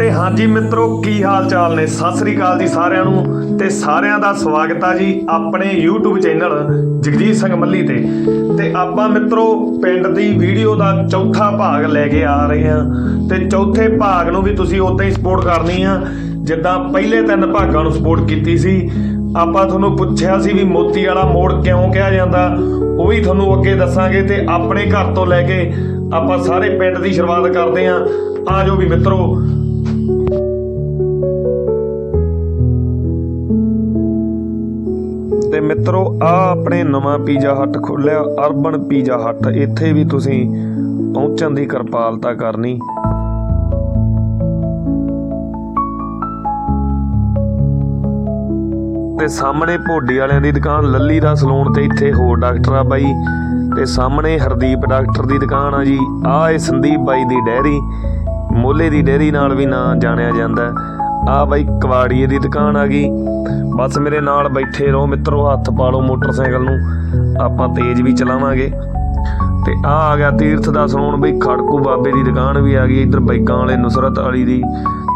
ਤੇ ਹਾਂਜੀ ਮਿੱਤਰੋ, ਕੀ ਹਾਲ ਚਾਲ ਨੇ? ਸਤਿ ਸ੍ਰੀ ਅਕਾਲ ਜੀ ਸਾਰਿਆਂ ਨੂੰ ਤੇ ਸਾਰਿਆਂ ਦਾ ਸਵਾਗਤ ਆ ਜੀ ਆਪਣੇ YouTube ਚੈਨਲ ਜਗਜੀਤ ਸਿੰਘ ਮੱਲੀ ਤੇ। ਤੇ ਆਪਾਂ ਮਿੱਤਰੋ, ਪਿੰਡ ਦੀ ਵੀਡੀਓ ਦਾ ਚੌਥਾ ਭਾਗ ਲੈ ਕੇ ਆ ਰਹੇ ਹਾਂ। ਤੇ ਚੌਥੇ ਭਾਗ ਨੂੰ ਵੀ ਤੁਸੀਂ ਉਦਾਂ ਹੀ ਸਪੋਰਟ ਕਰਨੀ ਆ। ਜਿੱਦਾਂ ਪਹਿਲੇ ਤਿੰਨ ਭਾਗਾਂ ਨੂੰ ਸਪੋਰਟ ਕੀਤੀ ਸੀ। ਆਪਾਂ ਤੁਹਾਨੂੰ ਪੁੱਛਿਆ ਸੀ ਵੀ ਮੋਤੀ ਵਾਲਾ ਮੋੜ ਕਿਉਂ ਕਿਹਾ ਜਾਂਦਾ? ਉਹ ਵੀ ਤੁਹਾਨੂੰ ਅੱਗੇ ਦੱਸਾਂਗੇ ਤੇ ਆਪਣੇ ਘਰ ਤੋਂ ਲੈ ਕੇ ਆਪਾਂ ਸਾਰੇ ਪਿੰਡ ਦੀ ਸ਼ੁਰੂਆਤ ਕਰਦੇ ਆਂ ਆ ਜਾਓ ਵੀ ਮਿੱਤਰੋ ਮਿੱਤਰੋ, ਆ ਆਪਣੇ ਨਵਾਂ ਪੀਜ਼ਾ ਹੱਟ ਖੋਲਿਆ, ਅਰਬਨ ਪੀਜ਼ਾ ਹੱਟ। ਇੱਥੇ ਵੀ ਤੁਸੀਂ ਪਹੁੰਚਣ ਦੀ ਕਿਰਪਾਲਤਾ ਕਰਨੀ। ਤੇ ਸਾਹਮਣੇ ਭੋਡੀ ਵਾਲਿਆਂ ਦੀ ਦੁਕਾਨ, ਲੱਲੀ ਦਾ ਸਲੂਨ ਤੇ ਇੱਥੇ ਹੋਰ ਡਾਕਟਰ ਆ ਬਾਈ। ਤੇ ਸਾਹਮਣੇ ਹਰਦੀਪ ਡਾਕਟਰ ਦੀ ਦੁਕਾਨ ਆ ਜੀ। ਆ ਇਹ ਸੰਦੀਪ ਬਾਈ ਦੀ ਡੈਰੀ, ਮੋਲੇ ਦੀ ਡੈਰੀ ਨਾਲ ਵੀ ਨਾਂ ਜਾਣਿਆ ਜਾਂਦਾ। ਆ ਬਾਈ ਕਵਾੜੀਏ ਦੀ ਦੁਕਾਨ ਆ ਗਈ। ਬਸ ਮੇਰੇ ਨਾਲ ਬੈਠੇ ਰਹੋ ਮਿੱਤਰੋ, ਹੱਥ ਪਾ ਲਓ ਮੋਟਰਸਾਈਕਲ ਨੂੰ। ਆਪਾਂ ਤੇਜ਼ ਵੀ ਚਲਾਵਾਂਗੇ। ਤੇ ਆ ਆ ਗਿਆ ਤੀਰਥ ਦਾ ਸਲੂਨ ਬਈ, ਖੜਕੂ ਬਾਬੇ ਦੀ ਦੁਕਾਨ ਵੀ ਆ ਗਈ, ਇੱਧਰ ਬਾਈਕਾਂ ਵਾਲੇ ਨੁਸਰਤ ਵਾਲੀ ਦੀ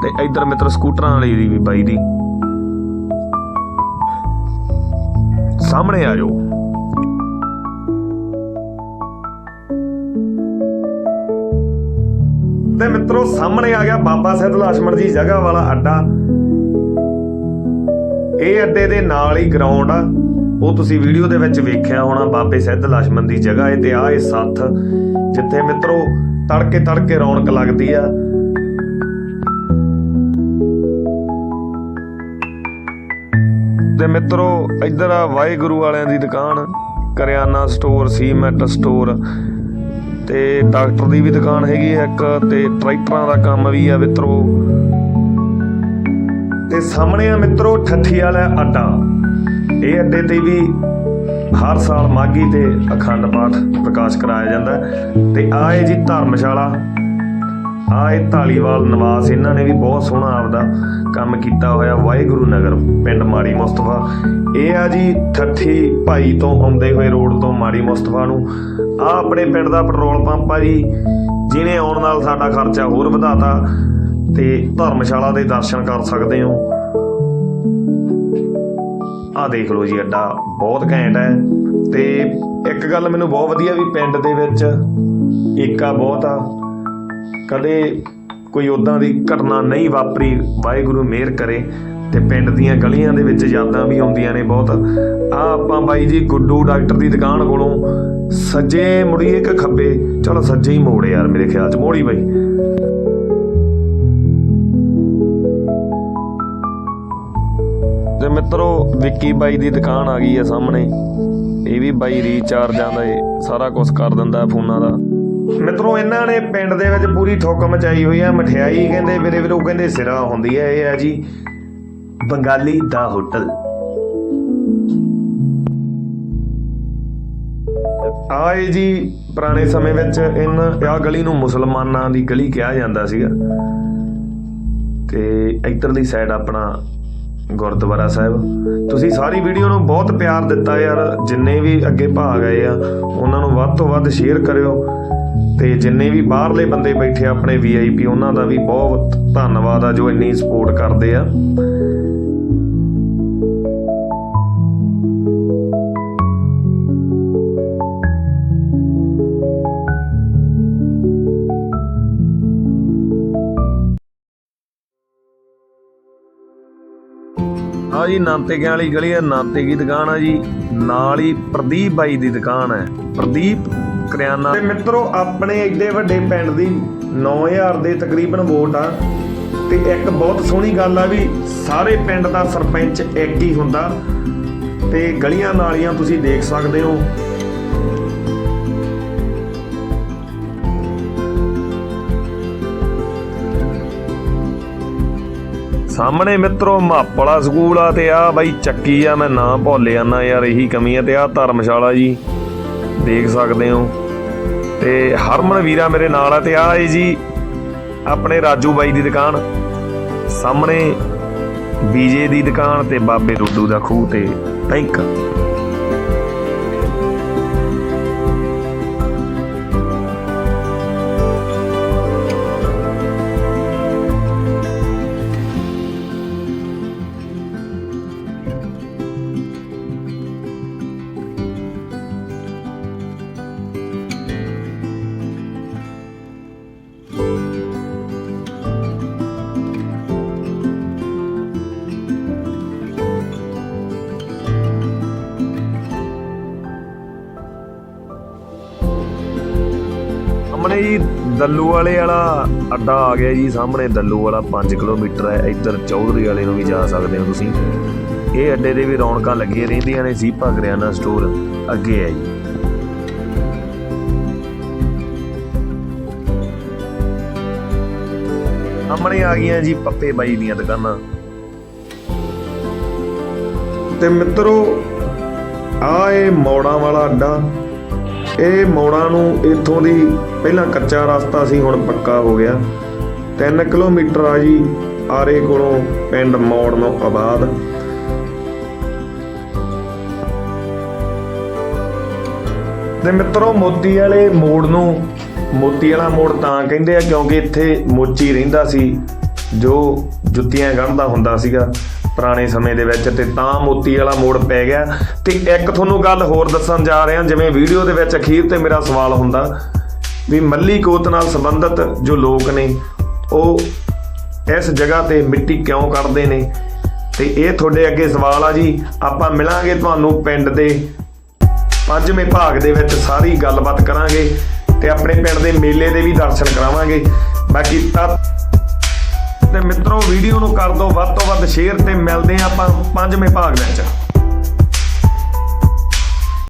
ਤੇ ਇੱਧਰ ਮਿੱਤਰ ਸਕੂਟਰਾਂ ਵਾਲੀ ਦੀ ਵੀ ਬਾਈ ਦੀ। ਸਾਹਮਣੇ ਆ ਜਾਓ। ਤੇ ਮਿੱਤਰੋ, ਸਾਹਮਣੇ ਆ ਗਿਆ ਬਾਬਾ ਸਿੱਧ ਲਾਸ਼ਮਣ ਜੀ ਜਗ੍ਹਾ ਵਾਲਾ ਅੱਡਾ। ਇਹ ਅੱਡੇ ਦੇ ਨਾਲ ਹੀ ਗਰਾਊਂਡ ਆ। ਉਹ ਤੁਸੀਂ ਵੀਡੀਓ ਦੇ ਵਿੱਚ ਵੇਖਿਆ ਹੋਣਾ, ਬਾਬੇ ਸਿੱਧ ਲਛਮਣ ਦੀ ਜਗ੍ਹਾ। ਹੈ ਤੇ ਆ, ਇਹ ਸੱਥ, ਜਿੱਥੇ ਮਿੱਤਰੋ ਤੜਕੇ ਤੜਕੇ ਰੌਣਕ ਲੱਗਦੀ ਆ। ਤੇ ਮਿੱਤਰੋ, ਇੱਧਰ ਆ ਵਾਹਿਗੁਰੂ ਵਾਲਿਆਂ ਦੀ ਦੁਕਾਨ, ਕਰਿਆਨਾ ਸਟੋਰ, ਸੀਮੈਂਟ ਸਟੋਰ। ਤੇ ਡਾਕਟਰ ਦੀ ਵੀ ਦੁਕਾਨ ਹੈਗੀ ਆ ਇੱਕ ਤੇ ਟਰੈਕਟਰਾਂ ਦਾ ਕੰਮ ਵੀ ਆ ਮਿੱਤਰੋ। ਤੇ ਸਾਹਮਣੇ ਆ ਮਿੱਤਰੋ ਠੱਠੀ ਵਾਲਾ ਅੱਡਾ। ਇਹ ਅੱਡੇ ਤੇ ਵੀ ਹਰ ਸਾਲ ਮਾਗੀ ਤੇ ਅਖੰਡ ਪਾਠ ਪ੍ਰਕਾਸ਼ ਕਰਾਇਆ ਜਾਂਦਾ ਤੇ ਆ ਇਹ ਜੀ ਧਰਮਸ਼ਾਲਾ। ਆ ਇਹ ਢਾਲੀਵਾਲ ਨਿਵਾਸ, ਇਹਨਾਂ ਨੇ ਵੀ ਬਹੁਤ ਸੋਹਣਾ ਆਪਦਾ ਕੰਮ ਕੀਤਾ ਹੋਇਆ ਵਾਹਿਗੁਰੂ ਨਗਰ, ਪਿੰਡ ਮਾੜੀ ਮੁਸਤਫਾ। ਇਹ ਆ ਜੀ ਠੱਠੀ ਭਾਈ ਤੋਂ ਆਉਂਦੇ ਹੋਏ ਰੋਡ ਤੋਂ ਮਾੜੀ ਮੁਸਤਫਾ ਨੂੰ। ਆ ਆਪਣੇ ਪਿੰਡ ਦਾ ਪੈਟਰੋਲ ਪੰਪ ਆ ਜੀ, ਜਿਹਨੇ ਆਉਣ ਨਾਲ ਸਾਡਾ ਖਰਚਾ ਹੋਰ ਵਧਾਤਾ ਤੇ ਧਰਮਸ਼ਾਲਾ ਦੇ ਦਰਸ਼ਨ ਕਰ ਸਕਦੇ ਹੋ। ਆ ਦੇਖ ਲਓ ਜੀ, ਅੱਡਾ ਬਹੁਤ ਘੈਂਟ ਹੈ ਤੇ ਇੱਕ ਗੱਲ ਮੈਨੂੰ ਬਹੁਤ ਵਧੀਆ ਵੀ ਪਿੰਡ ਦੇ ਵਿੱਚ ਏਕਾ ਬਹੁਤ ਆ। ਕਦੇ ਕੋਈ ਉਦਾਂ ਦੀ ਘਟਨਾ ਨਹੀਂ ਵਾਪਰੀ, ਵਾਹਿਗੁਰੂ ਮਿਹਰ ਕਰੇ ਤੇ ਪਿੰਡ ਦੀਆਂ ਗਲੀਆਂ ਦੇ ਵਿੱਚ ਯਾਦਾਂ ਵੀ ਆਉਂਦੀਆਂ ਨੇ ਬਹੁਤ। ਆ ਆਪਾਂ ਬਾਈ ਜੀ ਗੁੱਡੂ ਡਾਕਟਰ ਦੀ ਦੁਕਾਨ ਕੋਲੋਂ ਸੱਜੇ ਮੁੜੀਏ ਕਿ ਖੱਬੇ। ਚਲੋ ਸੱਜੇ ਹੀ ਮੋੜ ਯਾਰ ਮੇਰੇ ਖਿਆਲ ਚ, ਮੋੜੀ ਬਾਈ। ਤੇ ਮਿੱਤਰੋ, ਵਿੱਕੀ ਬਾਈ ਦੀ ਦੁਕਾਨ ਆ ਗਈ ਹੈ ਸਾਹਮਣੇ। ਇਹ ਵੀ ਬਾਈ ਰੀਚਾਰਜਾਂ ਦਾ ਇਹ ਸਾਰਾ ਕੁਝ ਕਰ ਦਿੰਦਾ ਹੈ ਫੋਨਾਂ ਦਾ। ਮਿੱਤਰੋ, ਇਹਨਾਂ ਨੇ ਪਿੰਡ ਦੇ ਵਿੱਚ ਪੂਰੀ ਠੋਕ ਮਚਾਈ ਹੋਈ ਹੈ ਮਠਿਆਈ ਕਹਿੰਦੇ, ਵੀਰੇ ਵੀਰੇ ਕਹਿੰਦੇ ਸਿਰਾ ਹੁੰਦੀ ਹੈ ਇਹ ਹੈ ਜੀ, ਬੰਗਾਲੀ ਦਾ ਹੋਟਲ। ਆਏ ਜੀ ਪੁਰਾਣੇ ਸਮੇਂ ਵਿੱਚ ਇਹਨਾਂ ਆ ਗਲੀ ਨੂੰ ਮੁਸਲਮਾਨਾਂ ਦੀ ਗਲੀ ਕਿਹਾ ਜਾਂਦਾ ਸੀਗਾ। ਤੇ ਇੱਧਰਲੀ ਸਾਈਡ ਆਪਣਾ ਗੁਰਦੁਆਰਾ ਸਾਹਿਬ। ਤੁਸੀਂ ਸਾਰੀ ਵੀਡੀਓ ਨੂੰ ਬਹੁਤ ਪਿਆਰ ਦਿੱਤਾ ਯਾਰ, ਜਿੰਨੇ ਵੀ ਅੱਗੇ ਭਾਗ ਆਏ ਆ, ਉਹਨਾਂ ਨੂੰ ਵੱਧ ਤੋਂ ਵੱਧ ਸ਼ੇਅਰ ਕਰਿਓ। ਤੇ ਜਿੰਨੇ ਵੀ ਬਾਹਰਲੇ ਬੰਦੇ ਬੈਠੇ ਆ, ਆਪਣੇ ਵੀਆਈਪੀ ਉਹਨਾਂ ਦਾ ਵੀ ਬਹੁਤ ਧੰਨਵਾਦ ਆ ਜੋ ਇੰਨੀ ਸਪੋਰਟ ਕਰਦੇ ਆ। ਆ ਜੀ ਨਾਂਤੇਕਿਆਂ ਵਾਲੀ ਗਲੀ ਆ ਨਾਂਤੇ ਦੀ ਦੁਕਾਨ ਆ ਜੀ। ਨਾਲ ਹੀ ਪ੍ਰਦੀਪ ਬਾਈ ਦੀ ਦੁਕਾਨ ਹੈ ਪ੍ਰਦੀਪ ਕਰਿਆਨਾ। ਤੇ ਮਿੱਤਰੋ, ਆਪਣੇ ਏਡੇ ਵੱਡੇ ਪਿੰਡ ਦੀ 9000 ਦੇ ਤਕਰੀਬਨ ਵੋਟ ਆ। ਤੇ ਇੱਕ ਬਹੁਤ ਸੋਹਣੀ ਗੱਲ ਆ ਵੀ ਸਾਰੇ ਪਿੰਡ ਦਾ ਸਰਪੰਚ ਇੱਕ ਹੀ ਹੁੰਦਾ। ਤੇ ਗਲੀਆਂ ਨਾਲੀਆਂ ਤੁਸੀਂ ਦੇਖ ਸਕਦੇ ਹੋ। ਸਾਹਮਣੇ ਮਿੱਤਰੋ ਮਾਪਲਾ ਸਕੂਲ ਆ ਤੇ ਆ ਬਾਈ ਚੱਕੀ ਆ, ਮੈਂ ਨਾਂ ਭੁੱਲ ਜਾਂਦਾ ਯਾਰ, ਇਹੀ ਕਮੀ ਆ ਤੇ ਆ ਧਰਮਸ਼ਾਲਾ ਜੀ। ਦੇਖ ਸਕਦੇ ਹੋ। ਤੇ ਹਰਮਨ ਵੀਰਾ ਮੇਰੇ ਨਾਲ ਆ ਤੇ ਆ ਏ ਜੀ ਆਪਣੇ ਰਾਜੂ ਬਾਈ ਦੀ ਦੁਕਾਨ। ਸਾਹਮਣੇ ਬੀਜੇ ਦੀ ਦੁਕਾਨ ਤੇ ਬਾਬੇ ਰੁੱਡੂ ਦਾ ਖੂਹ ਤੇ ਟੈਂਕ ਜੀ, ਦੱਲੂ ਵਾਲੇ ਵਾਲਾ ਅੱਡਾ ਆ ਗਿਆ ਜੀ, ਸਾਹਮਣੇ ਦੱਲੂ ਵਾਲਾ 5 ਕਿਲੋਮੀਟਰ ਹੈ, ਇੱਧਰ ਚੌਧਰੀ ਵਾਲੇ ਨੂੰ ਵੀ ਜਾ ਸਕਦੇ ਹੋ ਤੁਸੀਂ। ਇਹ ਅੱਡੇ ਦੇ ਵੀ ਰੌਣਕਾਂ ਲੱਗੀਆਂ ਰਹਿੰਦੀਆਂ ਨੇ, ਜ਼ੀਪਾ ਕਰਿਆਨਾ ਸਟੋਰ ਅੱਗੇ ਹੈ ਜੀ। ਸਾਹਮਣੇ ਆ ਗਈਆਂ ਜੀ ਪੱਪੇ ਬਾਈ ਦੀਆਂ ਦੁਕਾਨਾਂ। ਤੇ ਮਿੱਤਰੋ ਆ ਇਹ ਮੋੜਾਂ ਵਾਲਾ ਅੱਡਾ ਇਹ ਮੌੜਾਂ ਨੂੰ ਇੱਥੋਂ ਦੀ ਪਹਿਲਾਂ ਕੱਚਾ ਰਸਤਾ ਸੀ, ਹੁਣ ਪੱਕਾ ਹੋ ਗਿਆ। 3 ਕਿਲੋਮੀਟਰ ਆ ਜੀ, ਆਰੇ ਕੋਲੋਂ ਪਿੰਡ ਮੌੜ ਨੂੰ ਆਬਾਦ। ਤੇ ਮਿੱਤਰੋ ਮੋਤੀ ਵਾਲੇ ਮੋੜ ਨੂੰ ਮੋਤੀ ਵਾਲਾ ਮੋੜ ਤਾਂ ਕਹਿੰਦੇ ਆ, ਕਿਉਂਕਿ ਇੱਥੇ ਮੋਚੀ ਰਹਿੰਦਾ ਸੀ, ਜੋ ਜੁੱਤੀਆਂ ਗੰਢਦਾ ਹੁੰਦਾ ਸੀਗਾ। ਪੁਰਾਣੇ ਸਮੇਂ ਦੇ ਵਿੱਚ ਤੇ ਤਾਂ ਮੋਤੀ ਵਾਲਾ ਮੋੜ ਪੈ ਗਿਆ। ਤੇ ਇੱਕ ਤੁਹਾਨੂੰ ਗੱਲ ਹੋਰ ਦੱਸਣ ਜਾ ਰਿਹਾ, ਜਿਵੇਂ ਵੀਡੀਓ ਦੇ ਵਿੱਚ ਅਖੀਰ ਤੇ ਮੇਰਾ ਸਵਾਲ ਹੁੰਦਾ, ਵੀ ਮੱਲੀ ਕੋਤ ਨਾਲ ਸੰਬੰਧਿਤ ਜੋ ਲੋਕ ਨੇ, ਉਹ ਇਸ ਜਗ੍ਹਾ ਤੇ ਮਿੱਟੀ ਕਿਉਂ ਕੱਢਦੇ ਨੇ? ਤੇ ਇਹ ਤੁਹਾਡੇ ਅੱਗੇ ਸਵਾਲ ਆ ਜੀ। ਆਪਾਂ ਮਿਲਾਂਗੇ ਤੁਹਾਨੂੰ ਪਿੰਡ ਦੇ ਪੰਜਵੇਂ ਭਾਗ ਦੇ ਵਿੱਚ ਸਾਰੀ ਗੱਲਬਾਤ ਕਰਾਂਗੇ ਤੇ ਆਪਣੇ ਪਿੰਡ ਦੇ ਮੇਲੇ ਦੇ ਵੀ ਦਰਸ਼ਨ ਕਰਾਵਾਂਗੇ। ਬਾਕੀ ਤਾਂ ਤੇ ਮਿੱਤਰੋ ਵੀਡੀਓ ਨੂੰ ਕਰ ਦਿਓ ਵੱਧ ਤੋਂ ਵੱਧ ਸ਼ੇਅਰ ਤੇ ਮਿਲਦੇ ਹਾਂ ਆਪਾਂ ਪੰਜਵੇਂ ਭਾਗ ਵਿੱਚ।